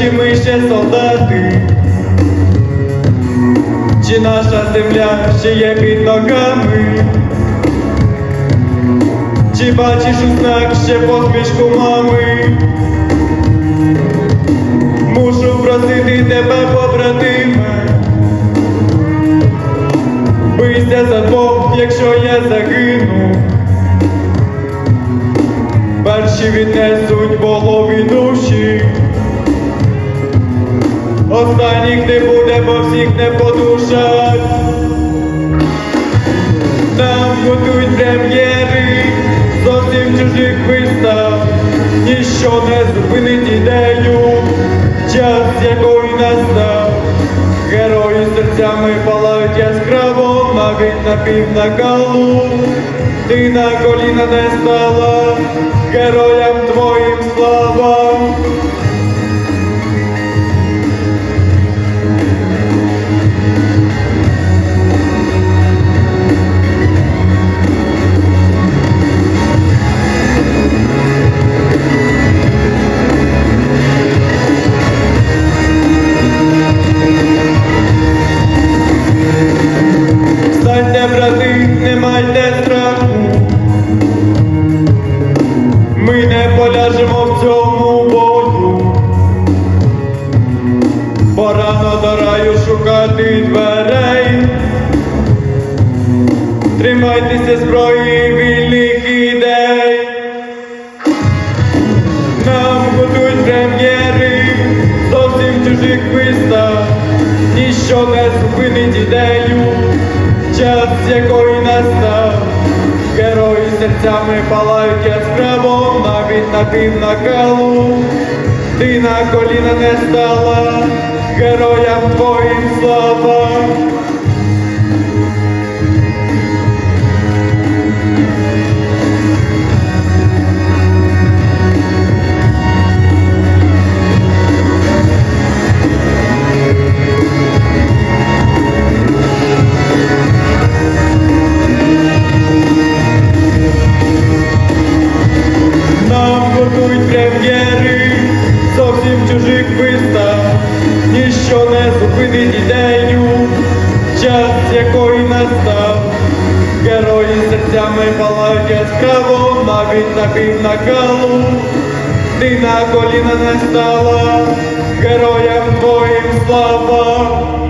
чи ми ще солдати? Чи наша земля ще є під ногами? Чи бачиш у знак ще посмішку мами? Мушу просити тебе, побратиме, бийся за двох, якщо я загину. Перші віднесуть Богові душі, останніх не буде, бо всіх не подушать. Нам готують прем'єри зовсім чужих вистав, ніщо не зупинить ідею, час якої настав. Герої серцями палають яскраво, навіть на пів накалу. Ти на коліна не стала, героям твоїм слава. Не майте страху. Ми не поляжемо в цьому бою. Бо рано до раю шукати дверей. Тримайтеся зброї вільних ідей. Нам готують прем'єри зовсім чужих вистав, ніщо не зупинить ідею, час якої настав. Герої серцями палають яскраво, навіть на пів накалу. Ти на коліна не стала, героям твоїм слава. Чужих вистав, ніщо не зупинить ідею, час якої настав. Герої серцями палають яскраво, навіть на пів накалу. Ти на коліна не стала, героям твоїм слава.